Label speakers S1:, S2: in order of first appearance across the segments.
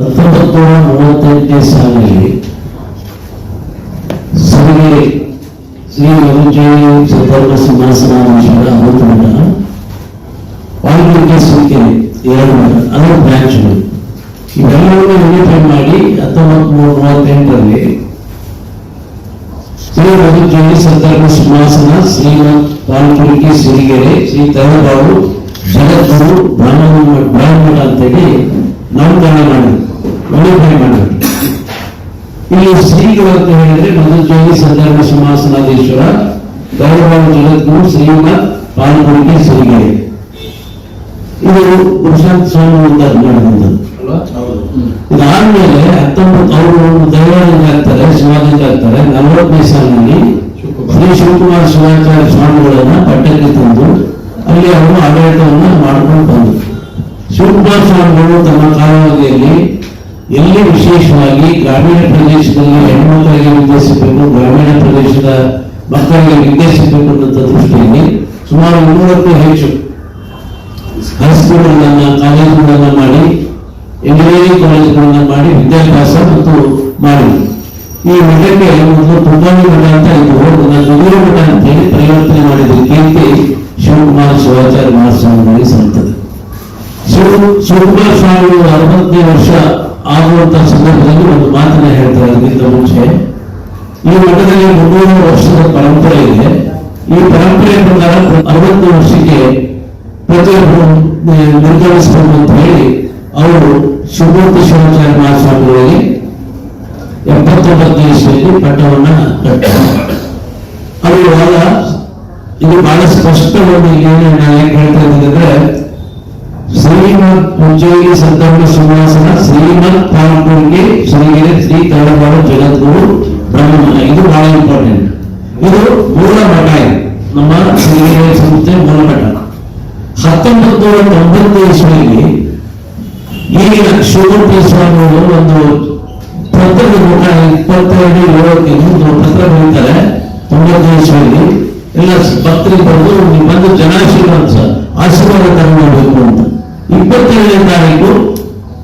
S1: ಹತ್ತೊಂಬತ್ತು ನೂರ ಮೂವತ್ತೆಂಟನೇ ಸಾಲಿನಲ್ಲಿ ಸಿರಿಗೆರೆ ಶ್ರೀ ವರುಜೇವಿ ಸಿದ್ಧರ್ಮ ಸಿಂಹಾಸನಾಧೀಶ್ವರ ಅಮೃತ ಮಠ ವಾಲ್ಮೀಕಿ ಸಿರಿಕೆರೆ ಎರಡು ಮಠ ಅದರ ಬ್ರಾಂಚ್ಗಳು ಇವೆಲ್ಲವನ್ನು ಯೂನಿಫೈ ಮಾಡಿ ಹತ್ತೊಂಬತ್ತು ನೂರ ಮೂವತ್ತೆಂಟರಲ್ಲಿ ಶ್ರೀ ವರುಜೇವಿ ಸಿದ್ಧರ್ಮ ಸಿಂಹಾಸನ ಶ್ರೀಮಂತ್ ವಾಲ್ಮೀಕಿ ಸಿರಿಗೆರೆ ಶ್ರೀ ತರಬಾಳು ಜಗದ್ಗುರು ಬ್ರಾಹ್ಮಣ ಬ್ರಾಹ್ಮಣ ಅಂತೇಳಿ ನಾಮಕರಣ ಮಾಡಿದ್ರು ಯೂನಿಫೈ ಮಾಡಬೇಕು ಇಲ್ಲಿ ಶ್ರೀಗಳು ಅಂತ ಹೇಳಿದ್ರೆ ಮಧುಜೋಗಿ ಸಂದರ್ಭ ಸಿಂಹಾಸನಾಧೀಶ್ವರ ಗೌರವ ಜಗದ್ಗುರು ಶ್ರೀಯುಗ ಪಾಲ್ಗೊಂಡಿ ಶ್ರೀಗೆರೆ ಇದು ಪುರುಷಾಂತ ಸ್ವಾಮಿ ಅಂತ ನಡೆದಂಥದ್ದು ಅಲ್ವಾ? ಇದಾದ್ಮೇಲೆ ಹತ್ತೊಂಬತ್ತು ಅವರು ದೈವಾನಂದ ಆಗ್ತಾರೆ ಶಿವಾನಂದ ಆಗ್ತಾರೆ ನಲವತ್ತನೇ ಸಾಲಿನಲ್ಲಿ ಶ್ರೀ ಶಿವಕುಮಾರ ಶಿವಾಚಾರ್ಯ ಸ್ವಾಮಿಗಳನ್ನ ಪಟ್ಟಕ್ಕೆ ತಂದು ಅಲ್ಲಿ ಅವರು ಆಡಳಿತವನ್ನು ಮಾಡ್ಕೊಂಡು ಬಂದರು. ಶಿವಕುಮಾರ ಸ್ವಾಮಿಗಳು ತಮ್ಮ ಕಾಲಾವಧಿಯಲ್ಲಿ ಎಲ್ಲಿ ವಿಶೇಷವಾಗಿ ಗ್ರಾಮೀಣ ಪ್ರದೇಶದಲ್ಲಿ ಹೆಣ್ಮಕ್ಕಳಿಗೆ ವಿದ್ಯಸಿಸಬೇಕು ಗ್ರಾಮೀಣ ಪ್ರದೇಶದ ಮಕ್ಕಳಿಗೆ ವಿದ್ಯಸಿಸಬೇಕು ಅನ್ನೋ ದೃಷ್ಟಿಯಲ್ಲಿ ಸುಮಾರು ಮುನ್ನೂರಕ್ಕೂ ಹೆಚ್ಚು ಹೈಸ್ಕೂಲ್ಗಳನ್ನ ಕಾಲೇಜುಗಳನ್ನ ಮಾಡಿ ಇಂಜಿನಿಯರಿಂಗ್ ಕಾಲೇಜುಗಳನ್ನ ಮಾಡಿ ವಿದ್ಯಾಭ್ಯಾಸ ಮತ್ತು ಮಾಡಿ ಈ ಮಠಕ್ಕೆ ಒಂದು ತುಂಬಾನೇ ಮಠ ಅಂತ ಇದ್ದು ನನ್ನ ದುಗೂರು ಮಠ ಅಂತ ಹೇಳಿ ಪರಿವರ್ತನೆ ಮಾಡಿದ ಕೀರ್ತಿ ಶಿವಕುಮಾರ ಶಿವಾಚಾರ್ಯ ಮಹಾಸ್ವಾಮಿಗಳಿಗೆ ಸಂತದೆ ಶಿವ ಶಿವಕುಮಾರ ಸ್ವಾಮಿಗಳು ಅರವತ್ತನೇ ವರ್ಷ ಆಗುವಂತ ಸಂದರ್ಭದಲ್ಲಿ ಒಂದು ಮಾತನ್ನ ಹೇಳ್ತಾರೆ ಅದಕ್ಕಿಂತ ಮುಂಚೆ. ಈ ಮಠದಲ್ಲಿ ಮುನ್ನೂರು ವರ್ಷದ ಪರಂಪರೆ ಇದೆ. ಈ ಪರಂಪರೆ ಪ್ರಕಾರ ಅರವತ್ತು ವರ್ಷಕ್ಕೆ ಪ್ರತಿಯೊಬ್ಬರು ನಿರ್ಗಮಿಸಬೇಕು ಅಂತ ಹೇಳಿ ಅವರು ಶಿವಮೂರ್ತಿ ಶಿವಾಚಾರ್ಯ ಮಹಾಸ್ವಾಮಿಗಳಿಗೆ ಎಪ್ಪತ್ತೊಂಬತ್ತನೇ ಇಸ್ವಿಯಲ್ಲಿ ಪಟ್ಟವನ್ನ ಇವಾಗ ಇದು ಬಹಳ ಸ್ಪಷ್ಟವಾಗಿ ಏನು ನಾನು ಹೇಳ್ತಾ ಇದ್ದೀನಿ ಶ್ರೀಮತ್ ಉಜ್ಜಯಿನಿ ಸಂತರ್ಮ ಸಿಂಹಾಸನ ಶ್ರೀಮತ್ ಪಾಲ್ಪುರಿಗೆ ಶ್ರೀಗಿರಿ ಶ್ರೀ ತಳವಾಡ ಜಗದ್ಗುರು ಬ್ರಹ್ಮ ಇದು ಬಹಳ ಇಂಪಾರ್ಟೆಂಟ್ ಇದು ಮೂಲ ಮಠ ಇದೆ. ನಮ್ಮ ಶ್ರೀಗಿರಿ ಸಂಸ್ಥೆ ಮೂಲ ಮಠ. ಹತ್ತೊಂಬತ್ತು ನೂರ ತೊಂಬತ್ತು ಇಸ್ವಿಯಲ್ಲಿ ಈಗಿನ ಶಿವಮೂರ್ತಿ ಸ್ವಾಮಿಗಳು ಒಂದು ಪತ್ರದ ಮುಖ, ಇಪ್ಪತ್ತೆರಡು ಏಳಕ್ಕೆ ಒಂದು ಪತ್ರ ಬರೀತಾರೆ. ತೊಂಬತ್ತು ಇಸ್ವಿಯಲ್ಲಿ ಎಲ್ಲ ಭಕ್ತರಿಗೆ ಬರೆದು ನೀವು ಬಂದು ಜನಾಶೀರ್ವಾದ ಆಶೀರ್ವಾದ ತಗೊಂಡ್ಬೇಕು ಅಂತ. ಇಪ್ಪತ್ತೇಳನೇ ತಾರೀಕು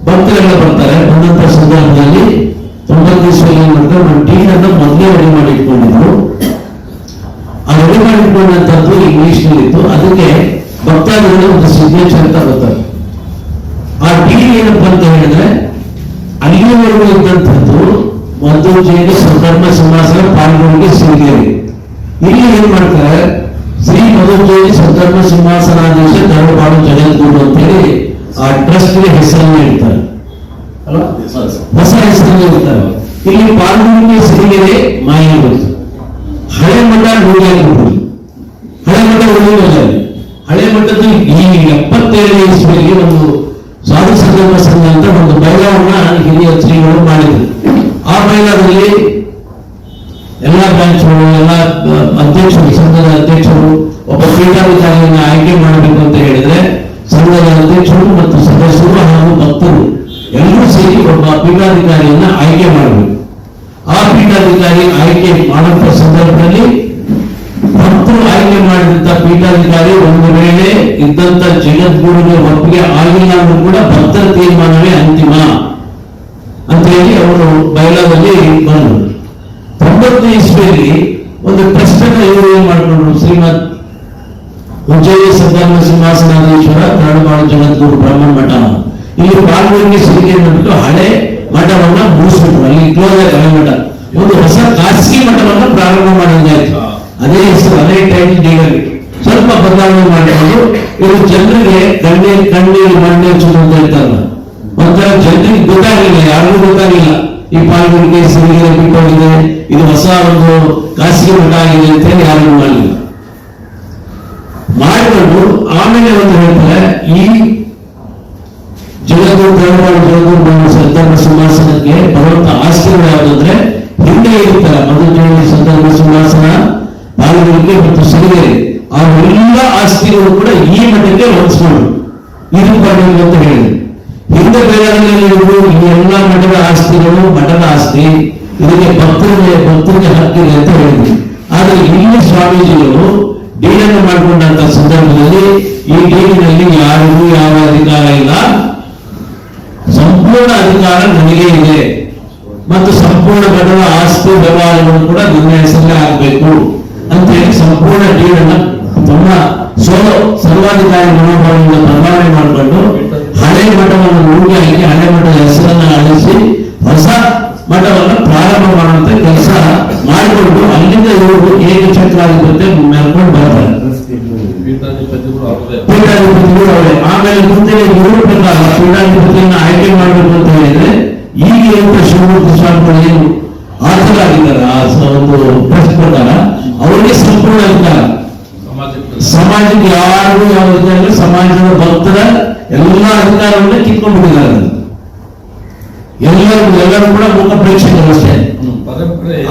S1: ಭಕ್ತರೆಲ್ಲ ಬರ್ತಾರೆ. ಬಂದಂತ ಸಂದರ್ಭದಲ್ಲಿ ತೊಂಬತ್ತು ಇಸ್ವಿಯಲ್ಲಿ ಏನ್ ಟೀನ್ ಅನ್ನು ಮೊದಲೇ ರೆಡಿ ಮಾಡಿ ಇಟ್ಕೊಂಡಿದ್ರು. ಆ ರೆಡಿ ಮಾಡಿ ಇಂಗ್ಲಿಷ್ ಇತ್ತು ಅದಕ್ಕೆ ಭಕ್ತಾದಿಗಳು ಒಂದು ಸಿಗ್ನೇಚರ್ ಅಂತ ಬರ್ತಾರೆ. ಆ ಟೀ ಏನಪ್ಪ ಅಂತ ಹೇಳಿದ್ರೆ ಅಲ್ಲಿಯವರೆಗೂ ಇದ್ದಂಥದ್ದು ಒಂದು ಜೈನ ಸಂಧರ್ಮ ಸಮಾಜ ಪಾಲ್ಗೊಳ್ಳಿಗೆ ಸಿಂಗೇರಿ ಇಲ್ಲಿ ಏನ್ ಮಾಡ್ತಾರೆ ಶ್ರೀ ಮಧುಕೇರಿ ಸದ್ಧರ್ಮ ಸಿಂಹಾಸನಾಧೀಶ ಧರ್ಮಪಾಡು ಜಗದ್ಗುರು ಅಂತ ಹೇಳಿ ಆ ಟ್ರಸ್ಟ್ಗೆ ಹೆಸರನ್ನ ಇಡ್ತಾರೆ ಅಲ್ವಾ ಹೊಸ ಹೆಸರನ್ನ ಇಡ್ತಾರೆ ಇಲ್ಲಿ ಪಾಲ್ಗೊಳ್ಳಿಗೆ ಸಿರಿಗೆರೆ ಮಾಯಾಗುತ್ತು ಹಳೆ ಮಠ ನೂರಾಗಿರ್ಬೋದು ಹಳೆ ಮಠ ಉಳಿಯೋದಲ್ಲಿ ಹಳೆ ಮಠದಲ್ಲಿ ಈ ಎಪ್ಪತ್ತೇಳನೇ ಇಸ್ವಿಯಲ್ಲಿ ಒಂದು ಸಾಧು ಸಂಗಮ ಸಂಘ ಅಂತ ಒಂದು ಬೈಲವನ್ನ ಹಿರಿಯ ಶ್ರೀಗಳು ಮಾಡಿದ್ರು. ಆ ಬೈಲದಲ್ಲಿ ಎಲ್ಲ ಬ್ರಾಂಚ್ಗಳು ಎಲ್ಲ ಅಧ್ಯಕ್ಷರು ಸಂಘದ ಅಧ್ಯಕ್ಷರು ಒಬ್ಬ ಪೀಠಾಧಿಕಾರಿಯನ್ನು ಆಯ್ಕೆ ಮಾಡಬೇಕು ಅಂತ ಹೇಳಿದ್ರೆ ಸಂಘದ ಅಧ್ಯಕ್ಷರು ಮತ್ತು ಸದಸ್ಯರು ಹಾಗೂ ಭಕ್ತರು ಎಲ್ಲರೂ ಸೇರಿ ಒಬ್ಬ ಪೀಠಾಧಿಕಾರಿಯನ್ನ ಆಯ್ಕೆ ಮಾಡಬೇಕು. ಆ ಪೀಠಾಧಿಕಾರಿ ಆಯ್ಕೆ ಮಾಡುವ ಸಂದರ್ಭದಲ್ಲಿ ಭಕ್ತರು ಆಯ್ಕೆ ಮಾಡಿದಂತ ಪೀಠಾಧಿಕಾರಿ ಒಂದು ವೇಳೆ ಇದ್ದಂತ ಜಗದ್ಗುರುಗೆ ಒಪ್ಪಿಗೆ ಆಗಿಲ್ಲ ಅಂದ್ರೂ ಕೂಡ ಭಕ್ತರ ತೀರ್ಮಾನವೇ ಅಂತಿಮ ಅಂತ ಹೇಳಿ ಅವರು ಬಯಲಾದಲ್ಲಿ ಬಂದರು. ತೊಂಬತ್ತು ಇಸ್ವಿಯಲ್ಲಿ ಒಂದು ಪ್ರಶ್ನೆ ಇವರು ಏನ್ ಮಾಡ್ಕೊಂಡ್ರು ಶ್ರೀಮತ್ ಉಜ್ಜಯಿನಿ ಸಿದ್ಧಾರ್ಥ ಸಿಂಹಾಸನಾಧೀಶ್ವರ ಕರಡುಮಾಡು ಜಗದ್ಗುರು ಬ್ರಾಹ್ಮಣ ಮಠ. ಇಲ್ಲಿ ಪಾಲ್ಗೊಂಡಿ ಸಿರಿಗೆ ಬಿಟ್ಟು ಹಳೆ ಮಠವನ್ನ ಮುಗಿಸ್ಬಿಟ್ರು. ಅಲ್ಲಿ ಕ್ಲೋಸ್ ಕಲೆ ಮಠ. ಒಂದು ಹೊಸ ಖಾಸಗಿ ಮಠವನ್ನ ಪ್ರಾರಂಭ ಮಾಡಿದ್ದಾಯ್ತು ಅದೇ ಹೆಸರು ಅದೇ ಟೈಮ್ ಡೀಗಲ್ಲಿ ಸ್ವಲ್ಪ ಬದಲಾವಣೆ ಮಾಡಿಕೊಂಡು ಇವರು ಜನರಿಗೆ ಕಣ್ಣೆ ಕಣ್ಣೀರು, ಮಣ್ಣೆ ಚುರು ಅಂತ ಹೇಳ್ತಾರಲ್ಲ ಒಂಥರ ಜನರಿಗೆ ಗೊತ್ತಾಗಲಿಲ್ಲ, ಯಾರಿಗೂ ಗೊತ್ತಾಗಿಲ್ಲ ಈ ಪಾಲ್ಗೊಂಡಿಗೆ ಸಿರಿಗೆರೆ ಬಿಟ್ಟೋಗಿದೆ. ಇದು ಹೊಸ ಒಂದು ಖಾಸಗಿ ಮಠ ಆಗಿದೆ ಅಂತ ಹೇಳಿ ಯಾರಿಗೂ ಮಾಡಲಿಲ್ಲ ಮಾಡಿಕೊಂಡು ಆಮೇಲೆ ಒಂದು ಹೇಳ್ತಾರೆ, ಈ ಧರ್ಮಪಾಲ ಜಗದ್ಗುರು ಬ್ರಹ್ಮ ಸಂದರ್ಭ ಸಿಂಹಾಸನಕ್ಕೆ ಬರುವಂತ ಆಸ್ತಿಗಳು ಯಾವುದಂದ್ರೆ ಹಿಂದೆ ಇರ್ತಾರೆ ಮಧುಜೋಳಿ ಸಂದರ್ಭ ಸಿಂಹಾಸನ ಬಾಲಗಳಿಗೆ ಮತ್ತು ಆ ಎಲ್ಲ ಆಸ್ತಿಗಳು ಕೂಡ ಈ ಮಠಕ್ಕೆ ಹೊಂದಿಸ್ಕೊಂಡು ಇದು ಬರಬೇಕು ಅಂತ ಹೇಳಿದ್ರು ಹಿಂದೆ ಇರುವುದು, ಈ ಎಲ್ಲ ಮಠದ ಆಸ್ತಿಗಳು ಮಠದ ಆಸ್ತಿ. ಇದಕ್ಕೆ ಭಕ್ತರಿಗೆ ಭಕ್ತರಿಗೆ ಹಕ್ಕಿದೆ ಅಂತ ಹೇಳಿದ್ವಿ ಆದ್ರೆ ಇಲ್ಲಿ ಸ್ವಾಮೀಜಿಗಳು ಡೀಲನ್ನು ಮಾಡಿಕೊಂಡಂತ ಸಂದರ್ಭದಲ್ಲಿ ಈ ಡೀಲಿನಲ್ಲಿ ಯಾರಿಗೂ ಯಾವ ಅಧಿಕಾರ ಇಲ್ಲ. ಸಂಪೂರ್ಣ ಅಧಿಕಾರ ನನಗೆ ಇದೆ. ಮತ್ತು ಸಂಪೂರ್ಣ ಘಟನ ಆಸ್ತಿ ವ್ಯವಹಾರಗಳು ಕೂಡ ನನ್ನ ಹೆಸರಲ್ಲೇ ಆಗಬೇಕು ಅಂತೇಳಿ ಸಂಪೂರ್ಣ ಡೀಡನ್ನ ತಮ್ಮ ಸೋಲೋ ಸರ್ವಾಧಿಕಾರಿ ಮನೋಭಾವದಿಂದ ಬದಲಾವಣೆ ಮಾಡಿಕೊಂಡು ಹಳೆ ಮಠವನ್ನು ನುಡಿ ಹಾಕಿ ಹಳೆ ಮಠದ ಹೆಸರನ್ನ ಅಳಿಸಿ ಹೊಸ ಮಠವನ್ನು ಪ್ರಾರಂಭ ಮಾಡುವಂತ ಕೆಲಸ ಮಾಡಿಕೊಂಡು ಅಲ್ಲಿಂದ ಇವರು ಏಕಚಕ್ರಾಧಿಪತ್ಯ ಮೇಲ್ಕೊಂಡು ಬರ್ತಾರೆ
S2: ಪೀಠಾಧಿಪತಿಗಳು ಅವರೇ
S1: ಪೀಠಾಧಿಪತಿಗಳು ಆಮೇಲೆ ಮುಂದೆ ಇವರು ಪ್ರಕಾರ ಆಯ್ಕೆ ಮಾಡಬೇಕು ಅಂತ ಹೇಳಿದ್ರೆ ಈಗ ಏನು ಶಿವಮೂರ್ತಿ ಸ್ವಾಮಿಗಳು ಏನು ಹಾಜರಾಗಿದ್ದಾರೆ ಆ ಒಂದು ಟ್ರಸ್ಟ್ ಪ್ರಕಾರ ಅವರಿಗೆ ಸಂಪೂರ್ಣ ಅಧಿಕಾರ
S2: ಸಮಾಜಕ್ಕೆ
S1: ಯಾರು ಯಾರಿಗೂ ಯಾವ ಅಧಿಕಾರ ಸಮಾಜದ ಭಕ್ತರ ಎಲ್ಲ ಅಧಿಕಾರವನ್ನ ಕಿತ್ಕೊಂಡ್ಬಿಟ್ಟಿದ್ದಾರೆ. ಎಲ್ಲರೂ ಎಲ್ಲರೂ ಕೂಡ ಮುಖ ಪ್ರೇಕ್ಷಕರು ಅಷ್ಟೇ.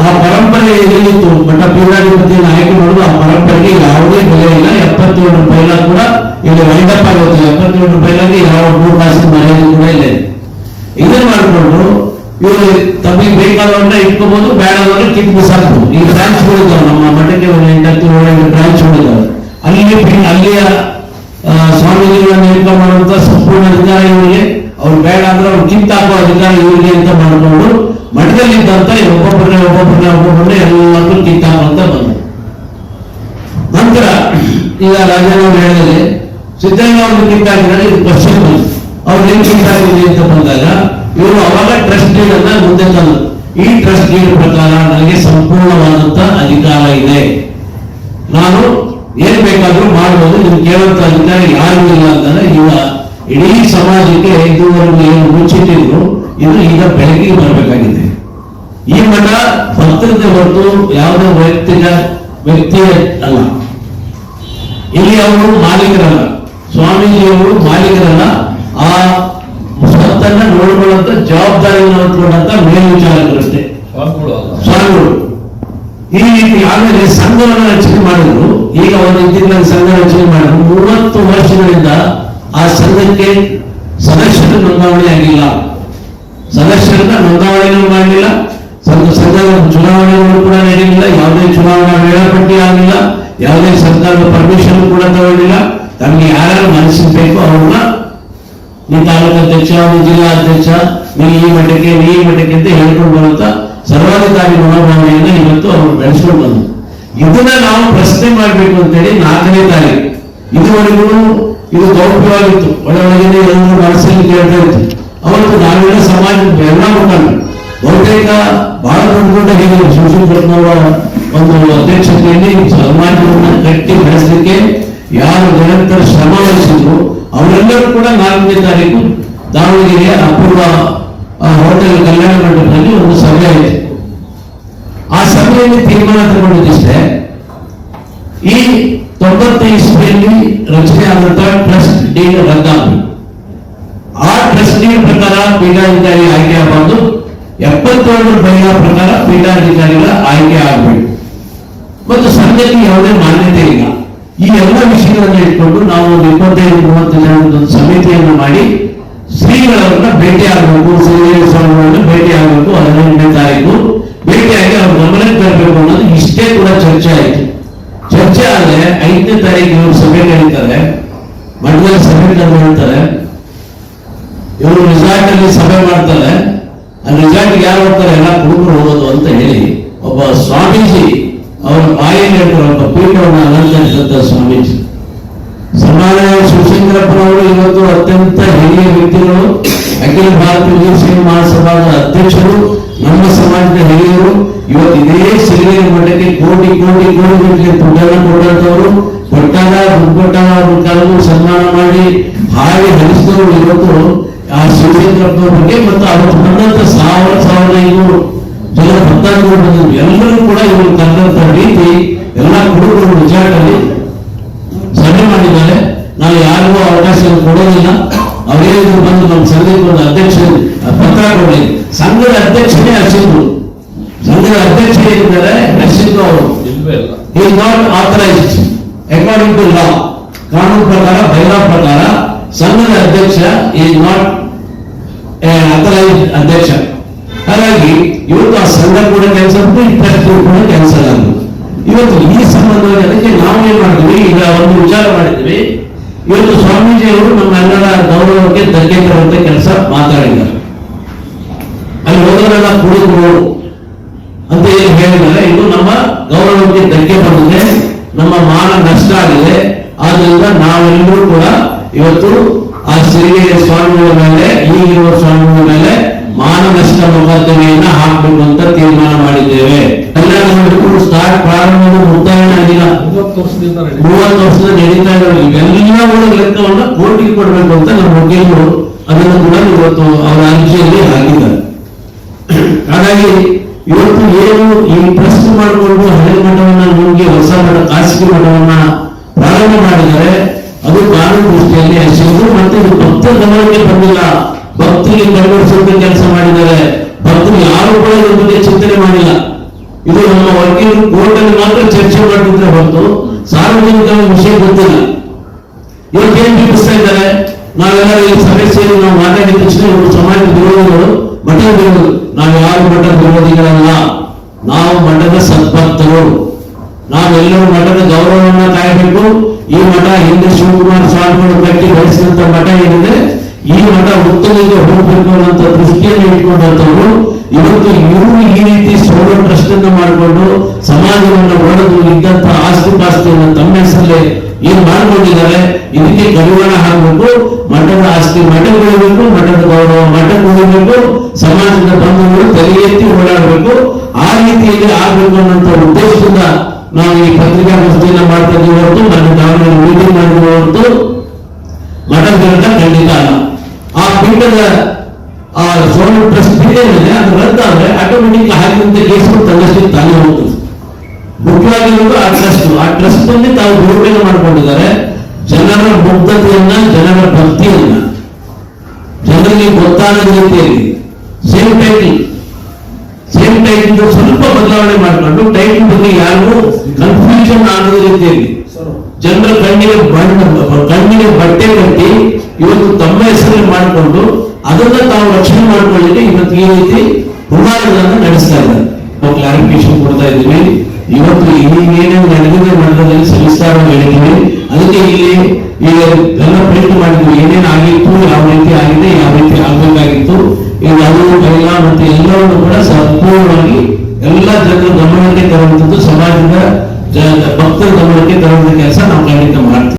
S1: ಆ ಪರಂಪರೆ ಏನಿತ್ತು ಮಠ ಪೀಠಾಧಿಪತಿಯನ್ನು ಆಯ್ಕೆ ಮಾಡುವುದು ಆ ಪರಂಪರೆಗೆ ಯಾವುದೇ ಬೆಲೆ ಇಲ್ಲ. ಎಪ್ಪತ್ತೇಳು ರೂಪಾಯಿಲ ಕೂಡ ಇಲ್ಲಿ ವೈಂಡಪ್ ಇವತ್ತು ಎಪ್ಪತ್ತೇಳು ರೂಪಾಯಿಲಾಗಿ ಯಾವ ಮೂರು ಕಾಸಿನ ಮನೆಯಲ್ಲಿ ಕೂಡ ಇಲ್ಲ. ಇದನ್ನ ಮಾಡಿಕೊಂಡು ಇವರು ತಮಗೆ ಬೇಕಾದವ್ರನ್ನ ಇಟ್ಕೋಬಹುದು ಬೇಡದವನ್ನ ಕಿತ್ ಬಿಸಾಕ್ಬೋದು ಈ ಬ್ರಾಂಚ್ ಇದಾವೆ ನಮ್ಮ ಮಠಕ್ಕೆ ಒಂದು ಎಂಟತ್ತು ಏಳೆಂಟು ಬ್ರಾಂಚ್ ಇದಾವೆ ಅಲ್ಲಿ ಅಲ್ಲಿಯ ಸ್ವಾಮೀಜಿಗಳನ್ನ ನೇಮಕ ಮಾಡುವಂತ ಸಂಪೂರ್ಣ ಅಧಿಕಾರ ಇವರಿಗೆ. ಅವ್ರು ಬೇಡ ಅಂದ್ರೆ ಅವ್ರು ಕಿತ್ತಾಕೋ ಅಧಿಕಾರ ಇವರಿಗೆ ಅಂತ ಮಾಡಿಕೊಂಡು ಮಠದಲ್ಲಿ ಇದ್ದಂತ ಒಬ್ಬೊಬ್ಬರನ್ನ ಒಬ್ಬೊಬ್ಬರನ್ನ ಒಬ್ಬೊಬ್ಬರನ್ನ ಎಲ್ಲರೂ ಕಿತ್ತಾಕಂತ ಬಂದರು. ನಂತರ ಈಗ ರಾಜನವರು ಹೇಳಿದರೆ ಸಿದ್ದಯ್ಯ ಅವರು ಕಿತ್ತಾಕಿದರೆ ಇದು ಕ್ವಶನ್ ಅವ್ರು ಏನ್ ಕಿತ್ತಾಕಿದೆ ಅಂತ ಬಂದಾಗ ಇವರು ಅವಾಗ ಟ್ರಸ್ಟ್ ಡೀಡ್ ಅನ್ನ ಮುಂದೆ ತಂದರು. ಈ ಟ್ರಸ್ಟ್ ಡೀಡ್ ಪ್ರಕಾರ ನನಗೆ ಸಂಪೂರ್ಣವಾದಂತ ಅಧಿಕಾರ ಇದೆ. ನಾನು ಏನ್ ಬೇಕಾದ್ರೂ ಮಾಡಬಹುದು ನಿಮ್ಗೆ ಕೇಳುವಂತ ಅಧಿಕಾರ ಯಾರು ಇಲ್ಲ ಅಂತಂದ್ರೆ ಈಗ ಇಡೀ ಸಮಾಜಕ್ಕೆ ಇದುವರೆಗೂ ಏನು ಮುಚ್ಚಿಟ್ಟಿದ್ರು ಇದು ಈಗ ಬೆಳಕಿಗೆ ಬರಬೇಕಾಗಿದೆ. ಈ ಮಠ ಭಕ್ತರದ್ದೇ ಹೊರತು ಯಾವುದೇ ವೈಯಕ್ತಿಕ ವ್ಯಕ್ತಿ ಅಲ್ಲ. ಇಲ್ಲಿ ಅವರು ಮಾಲೀಕರಲ್ಲ. ಸ್ವಾಮೀಜಿಯವರು ಮಾಲೀಕರನ್ನ ಆ ಸ್ವತ್ತನ್ನ ನೋಡಿಕೊಳ್ಳುವಂತ ಜವಾಬ್ದಾರಿಯನ್ನು ಹೊತ್ಕೊಂಡಂತ ಮೇಲ್ವಿಚಾರಕರಷ್ಟೇ
S2: ಸ್ವಾಮಿಗಳು,
S1: ಈ ರೀತಿ ಆಮೇಲೆ ಸಂಘವನ್ನು ರಚನೆ ಮಾಡಿದ್ರು. ಈಗ ಒಂದು ಇದ್ದಿನಲ್ಲಿ ಸಂಘ ರಚನೆ ಮಾಡಿದ್ರು. ಮೂವತ್ತು ವರ್ಷಗಳಿಂದ ಆ ಸಂಘಕ್ಕೆ ಸದಸ್ಯರ ನೋಂದಾವಣೆ ಆಗಿಲ್ಲ. ಸದಸ್ಯರನ್ನ ನೋಂದಾವಣೆಯನ್ನು ಮಾಡಲಿಲ್ಲ. ಸಂಘ, ಸಂಘದ ಚುನಾವಣೆಗಳು ಕೂಡ ನಡೆಯಲಿಲ್ಲ. ಯಾವುದೇ ಚುನಾವಣಾ ವೇಳಾಪಟ್ಟಿ ಆಗಿಲ್ಲ. ಯಾವುದೇ ಸರ್ಕಾರದ ಪರ್ಮಿಷನ್ ಕೂಡ ತಗೊಳ್ಳಿಲ್ಲ ತಮಗೆ ಯಾರು ಮನಸ್ಸಿಗೆ ಬೇಕೋ ಅವ್ರನ್ನ ನೀ ತಾಲೂಕು ಅಧ್ಯಕ್ಷ ನೀ ಜಿಲ್ಲಾ ಅಧ್ಯಕ್ಷ ನೀ ಈ ಮಠಕ್ಕೆ ನೀ ಈ ಮಠಕ್ಕೆ ಅಂತ ಹೇಳ್ಕೊಂಡು ಬರುತ್ತ ಸರ್ವಾಧಿಕಾರಿ ಮನೋಭಾವನೆಯನ್ನು ಇವತ್ತು ಅವರು ಬೆಳೆಸ್ಕೊಂಡು ಬಂದರು. ಇದನ್ನ ನಾವು ಪ್ರಶ್ನೆ ಮಾಡಬೇಕು ಅಂತೇಳಿ ನಾಲ್ಕನೇ ತಾರೀಕು. ಇದುವರೆಗೂ ಇದು ಗೌಪ್ಯವಾಗಿತ್ತು. ಒಳಗೊಳಗೆ ಎಲ್ಲರೂ ಮನಸ್ಸಲ್ಲಿ ಕೇಳ್ತಾ ಇತ್ತು. ಅವತ್ತು ನಾವೆಲ್ಲ ಸಮಾಜದ ಎಲ್ಲ ಮುಖಂಡರು. ಬಹುತೇಕ ಬಹಳ ದೊಡ್ಡ ದೊಡ್ಡ ಹಿರಿಯರು ಶಿವಶಂಕರನವರ ಒಂದು ಅಧ್ಯಕ್ಷತೆಯಲ್ಲಿ ಸಮಾಜವನ್ನು ಕಟ್ಟಿ ಬೆಳೆಸಲಿಕ್ಕೆ ಯಾರು ನಿರಂತರ ಶ್ರಮ ವಹಿಸಿದ್ರು, ಅವರೆಲ್ಲರೂ ಕೂಡ ನಾಲ್ಕನೇ ತಾರೀಕು ದಾವಣಗೆರೆಯ ಅಪೂರ್ವ ಹೋಟೆಲ್ ಕಲ್ಯಾಣ ಮಂಟಪದಲ್ಲಿ ಒಂದು ಸಭೆ ಇದೆ. ಆ ಸಭೆಯಲ್ಲಿ ತೀರ್ಮಾನ ತಗೊಂಡಿದ್ದಿಷ್ಟೇ, ಈ ತೊಂಬತ್ತೈದು ಇಸ್ವಿಯಲ್ಲಿ ರಚನೆ ಆದಂತಹ ಟ್ರಸ್ಟ್ ಡೀಲ್ ರದ್ದಾಗಬೇಕು ಆ ಟ್ರಸ್ಟ್ ಡೀಲ್ ಪ್ರಕಾರ ಪೀಠಾಧಿಕಾರಿ ಆಯ್ಕೆ ಆಗಬಾರ್ದು, ಎಪ್ಪತ್ತೇಳು ರೂಪಾಯಿಗಳ ಪ್ರಕಾರ ಪೀಠಾಧಿಕಾರಿಗಳ ಆಯ್ಕೆ ಆಗಬೇಕು. ಮತ್ತು ಸಂಘಕ್ಕೆ ಯಾವುದೇ ಮಾನ್ಯತೆ ಇಲ್ಲ. ಈ ಎಲ್ಲ ವಿಷಯಗಳನ್ನು ಇಟ್ಕೊಂಡು ನಾವು ಒಂದು ಇಪ್ಪತ್ತೈದು ಮೂವತ್ತು ಜನದ ಒಂದು ಸಮಿತಿಯನ್ನು ಮಾಡಿ ಶ್ರೀಗಳನ್ನ ಭೇಟಿ ಆಗಬೇಕು ಸ್ವಾಮಿಗಳನ್ನ ಭೇಟಿ ಆಗಬೇಕು, ಹದಿನೆಂಟನೇ ತಾರೀಕು. ಭೇಟಿಯಾಗಿ ಅವ್ರ ಗಮನಕ್ಕೆ ತರಬೇಕು ಅನ್ನೋದು ಇಷ್ಟೇ ಕೂಡ ಚರ್ಚೆ ಆಯಿತು. ಚರ್ಚೆ ಆದ್ರೆ ಐದನೇ ತಾರೀಕು ಇವರು ಸಭೆ ನಡೀತಾರೆ ಮಠದಲ್ಲಿ ಸಭೆ ಹೇಳ್ತಾರೆ ಇವರು ರಿಸಾರ್ಟ್ ಅಲ್ಲಿ ಸಭೆ ಮಾಡ್ತಾರೆ. ಆ ರಿಸಾರ್ಟ್ ಯಾರು ಹೋಗ್ತಾರೆ? ಎಲ್ಲ ಕುಡುಕರು ಹೋಗೋದು ಅಂತ ಹೇಳಿ ಒಬ್ಬ ಸ್ವಾಮೀಜಿ ಅವರ ಬಾಯಲ್ಲಿ ಹೇಳ್ತಾರೆ ಒಬ್ಬ ಪೀಠವನ್ನು ಅಲಂಕರಿಸಿದಂತ ಸ್ವಾಮೀಜಿ. ಸಮಾನ ಶಿವಶಂಕರಪ್ಪನವರು ಇವತ್ತು ಅತ್ಯಂತ ಹಿರಿಯ ವ್ಯಕ್ತಿಗಳು, ಅಖಿಲ ಭಾರತ ವೀರಶೈವ ಮಹಾಸಭಾದ ಅಧ್ಯಕ್ಷರು, ನಮ್ಮ ಸಮಾಜದ ಹಿರಿಯರು, ಇವತ್ತು ಇದೇ ಸಿರಿಗೆರೆ ಮಠಕ್ಕೆ ಕೋಟಿ ಕೋಟಿ ಕೋಟಿ ಗಟ್ಟಲೆ ದುಡ್ಡನ್ನು ಕೊಟ್ಟಂತವರು ಕೊಟ್ಟಾಗ ದುಡ್ಡು ಸನ್ಮಾನ ಮಾಡಿ ಹಾಗೆ ಹರಿಸಿದವರು ಇವತ್ತು ಆ ಶಿವಶಂಕರಪ್ಪನವ್ರ ಬಗ್ಗೆ ಮತ್ತು ಅವರು ಬಂದಂತ ಸಾವಿರ ಐನೂರು ಜನ ಭಕ್ತಾದಿಗಳು ಎಲ್ಲರೂ ಕೂಡ ಇವರು ತಂದಂತ ರೀತಿ ಎಲ್ಲ ಕುಡುಕರು ವಿಚಾರದಲ್ಲಿ ಸಭೆ ಮಾಡಿದ್ದಾರೆ. ನಾವು ಯಾರಿಗೂ ಅವಕಾಶ ಕೊಡೋದಿಲ್ಲ. ಅವರೇನಿದ್ರು ಬಂದು ನಮ್ಮ ಸಂಘಕ್ಕೆ ಒಂದು ಅಧ್ಯಕ್ಷ ಪತ್ರ ಕೊಡಲಿ ಸಂಘದ ಅಧ್ಯಕ್ಷನೇ ಹರ್ಷಿದ್ರು ಸಂಘದ ಅಧ್ಯಕ್ಷ ಏನಿದ್ದಾರೆ ಹರ್ಷಿದ್ರು ಅವರು. Is not authorised according to law ಕಾನೂನು ಪ್ರಕಾರ ಬೈಲಾ ಪ್ರಕಾರ ಸಂಘದ ಅಧ್ಯಕ್ಷ ಈಸ್ ನಾಟ್ ಅಥರೈಸ್ಡ್ ಅಧ್ಯಕ್ಷ. ಹಾಗಾಗಿ ಇವತ್ತು ಆ ಸಂಘ ಕೂಡ ಕೆಲಸ ಟ್ರಸ್ಟ್ ಕೂಡ ಕೆಲಸ ಆಗುತ್ತೆ ಇವತ್ತು ಈ ಸಂಬಂಧವಾಗಿ ಅದಕ್ಕೆ ನಾವು ಏನ್ ಮಾಡಿದ್ವಿ, ಈಗ ಒಂದು ವಿಚಾರ ಮಾಡಿದ್ವಿ. ಇವತ್ತು ಸ್ವಾಮೀಜಿ ಅವರು ನಮ್ಮೆಲ್ಲರ ಗೌರವಕ್ಕೆ ಧಕ್ಕೆ ತರುವಂತ ಕೆಲಸ ಮಾತಾಡಿದ್ದಾರೆ. ಅಲ್ಲಿ ಹೋದವರೆಲ್ಲ ಕುಡಿದ್ರು ಅಂತ ಹೇಳಿದರೆ ಇದು ನಮ್ಮ ಗೌರವಕ್ಕೆ ಧಕ್ಕೆ ಬಂದಿದೆ. ನಮ್ಮ ಮಾನ ನಷ್ಟ ಆಗಿದೆ. ಆದ್ರಿಂದ ನಾವೆಲ್ಲರೂ ಕೂಡ ಇವತ್ತು ಆ ಸಿರಿಗೆಯ ಸ್ವಾಮಿಗಳ ಮೇಲೆ, ಈಗಿರುವ ಸ್ವಾಮಿಗಳ ಮೇಲೆ ಮಾನ ನಷ್ಟ ಮೊಕದ್ದಮೆಯನ್ನ ಹಾಕಬೇಕು ಅಂತ ತೀರ್ಮಾನ ಮಾಡಿದ್ದೇವೆ. ಕಲ್ಯಾಣ ಮಂಟಪಗಳು ಸ್ಟಾರ್ಟ್ ಪ್ರಾರಂಭದ ಮುಕ್ತಾಯ ಆಗಿಲ್ಲ.
S2: ಮೂವತ್ತು
S1: ವರ್ಷದ ನಡೀತಾ ಇರೋದು. ಇವೆಲ್ಲವುಗಳ ಲೆಕ್ಕವನ್ನ ಕೋರ್ಟಿಗೆ ಕೊಡಬೇಕು ಅಂತ ನಮ್ಮ ವಕೀಲರು ಅದನ್ನು ಕೂಡ ಇವತ್ತು ಅವರ ಅರ್ಜಿಯಲ್ಲಿ ಹಾಕಿದ್ದಾರೆ. ಹಾಗಾಗಿ ಇವತ್ತು ಏನು ಈ ಟ್ರಸ್ಟ್ ಮಾಡಿಕೊಂಡು ಹಳೆ ಮಠವನ್ನ ನುಂಗಿ ಹೊಸ ಮಠ ಖಾಸಗಿ ಮಠವನ್ನ ಪ್ರಾರಂಭ ಮಾಡಿದರೆ ಅದು ಕಾನೂನು ದೃಷ್ಟಿಯಲ್ಲಿ ಹಸಿರು ಮತ್ತೆ ಇದು ಭಕ್ತ ಗಮನಕ್ಕೆ ಬಂದಿಲ್ಲ. ಭಕ್ತಿಗೆ ಕೈಗೊಳಿಸುವಂತ ಕೆಲಸ ಮಾಡಿದ್ದಾರೆ. ಭಕ್ತರು ಯಾರು ಕೂಡ ಚಿಂತನೆ ಮಾಡಿಲ್ಲ. ಇದು ನಮ್ಮ ವರ್ಗೀಯರು ಕೋರ್ಟ್ ಅಲ್ಲಿ ಮಾತ್ರ ಚರ್ಚೆ ಮಾಡ್ತಿದ್ರೆ ಹೊರತು ಸಾರ್ವಜನಿಕ ವಿಷಯ ಗೊತ್ತಿಲ್ಲ. ಇವತ್ತು ಏನ್ ಬಿಡಿಸ್ತಾ ಇದ್ದಾರೆ. ನಾವೆಲ್ಲ ಈ ಸಭೆ ಸೇರಿ ನಾವು ಮಾತಾಡಿದ ತಕ್ಷಣ ಇವರು ಸಮಾಜದ ವಿರೋಧಿಗಳು ಮಠದ ವಿರೋಧಿ ನಾವು ಯಾರು ಮಠದ ವಿರೋಧಿಗಳಲ್ಲ. ನಾವು ಮಠದ ಸದ್ಭಕ್ತರು. ನಾವೆಲ್ಲರೂ ಮಠದ ಗೌರವವನ್ನು ಕಾಯಬೇಕು. ಈ ಮಠ ಹಿಂದೆ ಶಿವಕುಮಾರ ಸ್ವಾಮಿಗಳು ಕಟ್ಟಿ ಬೆಳೆಸಿದಂತ ಮಠ ಏನಿದೆ? ಈ ಮಠ ಉತ್ತಮಿಗೆ ಹೋಗ್ಬೇಕು ಅನ್ನೋ ದೃಷ್ಟಿಯನ್ನು ಇಟ್ಕೊಂಡಂತವರು ಇವತ್ತು ಇವರು ಈ ರೀತಿ ಸೋಲೋ ಟ್ರಸ್ಟ್ ಅನ್ನು ಮಾಡಿಕೊಂಡು ಸಮಾಜವನ್ನು ಒಡೆದು ಇದ್ದಂತ ಆಸ್ತಿ ಪಾಸ್ತಿಯನ್ನು ತಮ್ಮ ಹೆಸರಲ್ಲೇ ಏನ್ ಮಾಡ್ಕೊಂಡಿದ್ದಾರೆ, ಇದಕ್ಕೆ ಕಡಿವಾಣ ಹಾಕಬೇಕು, ಮಠದ ಆಸ್ತಿ ಮಠ ಉಳಿಬೇಕು ಮಠದ ಗೌರವ ಮಠ ಹೋಗಬೇಕು, ಸಮಾಜದ ಬಂಧುಗಳು ತಲೆ ಎತ್ತಿ ಓಡಾಡಬೇಕು, ಆ ರೀತಿಯಲ್ಲಿ ಆಗಬೇಕು ಅನ್ನೋಂಥ ಉದ್ದೇಶದಿಂದ ನಾವು ಈ ಪತ್ರಿಕಾಗೋಷ್ಠಿಯನ್ನ ಮಾಡ್ತಾ ಇದ್ದೀವಿ ಹೊರತು, ನನ್ನ ದಾವಣಗೆರೆ ಮೀಟಿಂಗ್ ಮಾಡಿದ್ವಿ ಹೊರತು, ಮಠದ ಖಂಡಿತ ಅಲ್ಲ. ಆ ಪೀಠದ, ಆ ಸೋಮ ಟ್ರಸ್ಟ್ ಮೇಲೆ ಅದು ರದ್ದಾದ್ರೆ ಆಟೋಮೆಟಿಕ್ ಹಾಕಿದಂತ ಕೇಸು ತನ್ನಷ್ಟೇ ತಾನೇ ಹೋಗ್ತದೆ. ಮುಖ್ಯವಾಗಿರೋದು ಆ ಟ್ರಸ್ಟ್ ಆ ಟ್ರಸ್ಟ್ ಅಲ್ಲಿ ತಾವು ದುರುಪಯೋಗ ಮಾಡ್ಕೊಂಡಿದ್ದಾರೆ. ಜನರ ಮುಗ್ಧತೆಯನ್ನ, ಜನರ ಭಕ್ತಿಯನ್ನ. ಜನರಿಗೆ ಗೊತ್ತಾಗದ ರೀತಿಯಲ್ಲಿ ಸೇಮ್ ಟೈಟಲ್ ಸೇಮ್ ಟೈಟಲ್ ಸ್ವಲ್ಪ ಬದಲಾವಣೆ ಮಾಡಿಕೊಂಡು ಟೈಟಲ್ ಬಗ್ಗೆ ಯಾರಿಗೂ ಕನ್ಫ್ಯೂಷನ್ ಆಗದ ರೀತಿಯಲ್ಲಿ. ಜನರ ಕಣ್ಣಿಗೆ ಬಣ್ಣ, ಕಣ್ಣಿಗೆ ಬಟ್ಟೆ ಕಟ್ಟಿ ಇವತ್ತು ತಮ್ಮ ಹೆಸರಲ್ಲಿ ಮಾಡಿಕೊಂಡು ಅದನ್ನ ತಾವು ರಕ್ಷಣೆ ಮಾಡ್ಕೊಳ್ಳಿಕ್ಕೆ ಇವತ್ತು ಈ ರೀತಿ ಹೋರಾಟಗಳನ್ನು ನಡೆಸ್ತಾ ಇದ್ದಾರೆ. ನಾವು ಕ್ಲಾರಿಫಿಕೇಶನ್ ಕೊಡ್ತಾ ಇದ್ದೀವಿ ಇವತ್ತು ಈಗೇನೇನು ನಡೆದಿದೆ ಮಂಡಲದಲ್ಲಿ ಸವಿಸ್ತಾರ ಹೇಳಿದ್ದೀವಿ ಅದಕ್ಕೆ ಇಲ್ಲಿ ಈಗ ಎಲ್ಲ ಪ್ರಯತ್ನ ಮಾಡಿದ್ವಿ ಏನೇನು ಆಗಿತ್ತು, ಯಾವ ರೀತಿ ಆಗಿದೆ, ಯಾವ ರೀತಿ ಆಗಬೇಕಾಗಿತ್ತು ಈಗ ಅದು ಕೈಲ ಮತ್ತೆ ಎಲ್ಲವನ್ನು ಕೂಡ ಸಂಪೂರ್ಣವಾಗಿ ಎಲ್ಲ ಜನರ ಗಮನಕ್ಕೆ ತರುವಂಥದ್ದು ಸಮಾಜದ ಭಕ್ತರ ಗಮನಕ್ಕೆ ತರುವಂತ ಕೆಲಸ ನಾವು ಖಂಡಿತ ಮಾಡ್ತೀವಿ